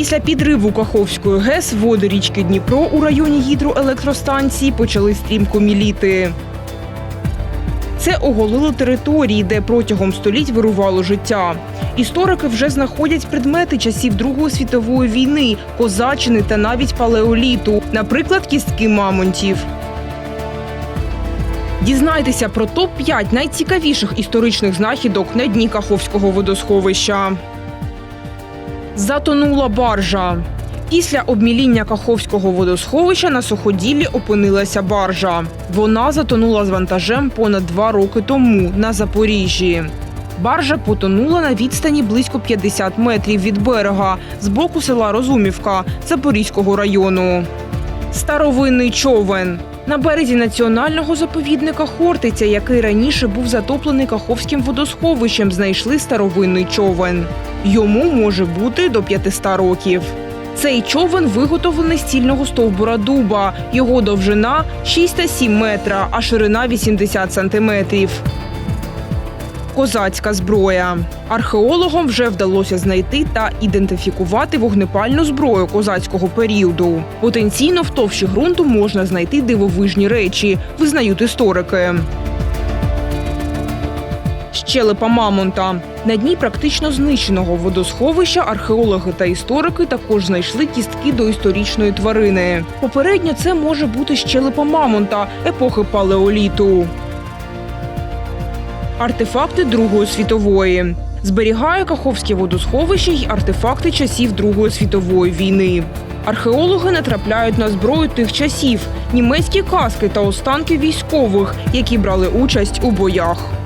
Після підриву Каховської ГЕС води річки Дніпро у районі гідроелектростанції почали стрімко міліти. Це оголило території, де протягом століть вирувало життя. Історики вже знаходять предмети часів Другої світової війни, козачини та навіть палеоліту, наприклад, кістки мамонтів. Дізнайтеся про топ-5 найцікавіших історичних знахідок на дні Каховського водосховища. Затонула баржа. Після обміління Каховського водосховища на суходіллі опинилася баржа. Вона затонула з вантажем понад два роки тому на Запоріжжі. Баржа потонула на відстані близько 50 метрів від берега з боку села Розумівка Запорізького району. Старовинний човен. На березі національного заповідника Хортиця, який раніше був затоплений Каховським водосховищем, знайшли старовинний човен. Йому може бути до 500 років. Цей човен виготовлений з цільного стовбура дуба. Його довжина 6 та 7 метра, а ширина 80 сантиметрів. Козацька зброя. Археологам вже вдалося знайти та ідентифікувати вогнепальну зброю козацького періоду. Потенційно в товщі ґрунту можна знайти дивовижні речі, визнають історики. Щелепа мамонта. На дні практично знищеного водосховища археологи та історики також знайшли кістки доісторичної тварини. Попередньо це може бути щелепа мамонта епохи палеоліту. Артефакти Другої світової. Зберігає Каховське водосховище й артефакти часів Другої світової війни. Археологи натрапляють на зброю тих часів, німецькі каски та останки військових, які брали участь у боях.